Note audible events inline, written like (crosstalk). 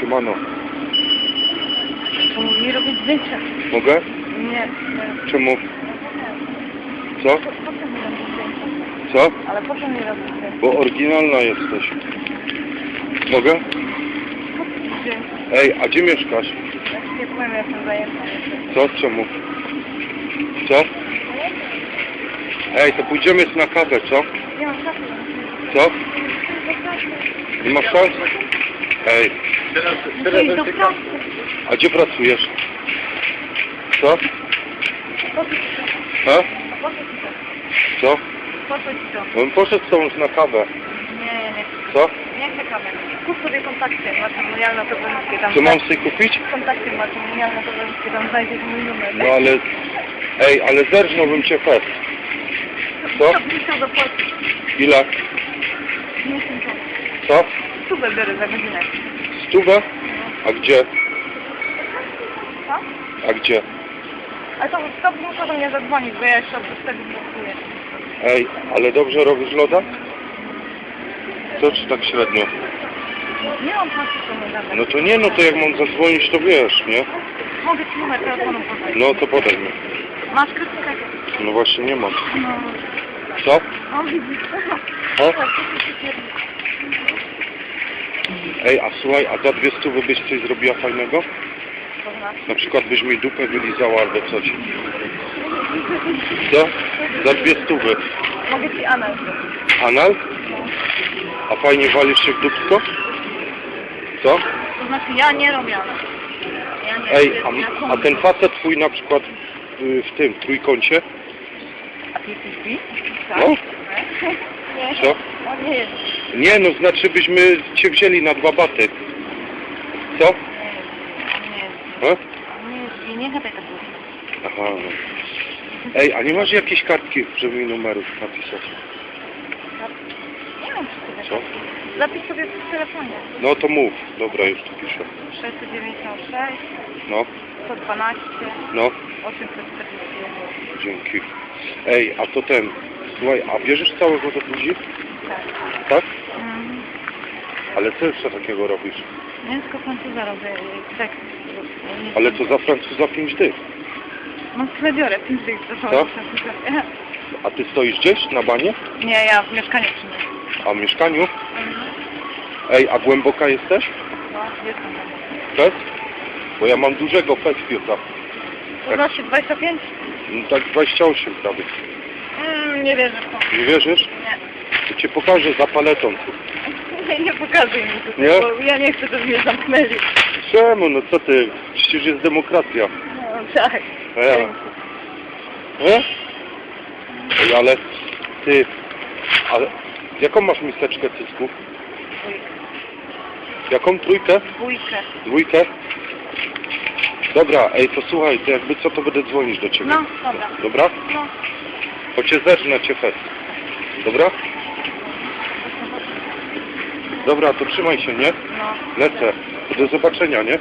siemano. To mówi robić zdjęcia. Mogę? Nie, nie. Czemu? Co? Po, po co mi robić zdjęcia? Co? Ale po co mi robić zdjęcia? Bo oryginalna jesteś. Mogę? Zdjęcia? Ej, a gdzie mieszkasz? Ja ci nie powiem, ja jestem zajęta. Co? Czemu? Co? Ej, to pójdziemy na kawę, co? Nie mam czasu. Co? Nie masz szans? Ej, Muszę iść do pracy. a gdzie pracujesz? Co? Co co ci to? No bym poszedł z tobą na kawę. Nie, nie, nie. Co? Nie chcę kamery. Kup sobie kontakty matrimonialno-towarzyskie. Tam Co mam sobie kupić? Kontakty matrimonialno-towarzyskie. Tam znajdziesz mój numer. No ale... Ej, ale zerżnąłbym cię fest. co? Co chciał zapłacić? Ile? Nie chcę to. Co? Stówę biorę za godzinę. Stówę? A gdzie? Co? A gdzie? Ale to, to muszę do mnie zadzwonić, bo ja jeszcze od tego pracuję. Ej, ale dobrze robisz loda? Co czy tak średnio? Nie mam czasu gadać. No to nie, no to jak mam zadzwonić, to wiesz, nie? Mogę ci numer telefonu podać. No to podaj mi. Masz krótkę? No właśnie nie mam. No. Co? Widzisz. O? Tak, to się pierdzi. Ej, a słuchaj, a za dwie stówy byś coś zrobiła fajnego? Na przykład byś mi dupę wylizała albo coś. Co? Za dwie stówy. Mogę ci anal. Anal? No. A fajnie walisz się w dupsko? Co? To znaczy ja nie robię anal. Ja nie Ej, robię a, a ten facet twój na przykład y, w tym trójkącie? A ty jesteś bi? Tak? No. (laughs) Nie. Co? On nie jest. Nie, no znaczy byśmy cię wzięli na dwa baty. Co? Nie. A? Nie. Nie gadaj tak głośno. Aha. No. Ej, a nie masz jakiejś kartki, żeby mi numerów napisać? Nie mam przy sobie. Co? Zapisz sobie w telefonie. No to mów. Dobra, już tu piszę. 696, No, 112, no, 841. dzięki. Ej, a to ten, słuchaj, a bierzesz całego do ludzi? Tak. Tak? Ale co jeszcze takiego robisz? Mięsko francuza robię, tak. Ale to za Francuza pięć dych. No tyle biorę, 5 tych Co? francuza. A ty stoisz gdzieś na banie? Nie, ja w mieszkaniu przyniosę. A w mieszkaniu? Mhm. Ej, a głęboka jesteś? No, jestem tam. Fest? Bo ja mam dużego festpiota. To znaczy 25? No tak 28 prawie. Mm, nie wierzę w to. Nie wierzysz? Nie. To cię pokażę za paletą tu. Nie, (laughs) nie pokazuj mi tutaj, Nie? bo ja nie chcę, żeby mnie zamknęli. Czemu? No co ty? Przecież jest demokracja. No, tak. Ja. Nie? Ej, ale ty... Ale jaką masz miseczkę cysków? Jaką? Trójkę? Dwójkę. Dwójkę? Dobra, ej, to słuchaj, to jakby co, to będę dzwonić do ciebie. No, dobra. Dobra? No. Bo cię zerżnę cię fest. Dobra? Dobra, to trzymaj się, nie? No. Lecę. Do zobaczenia, nie?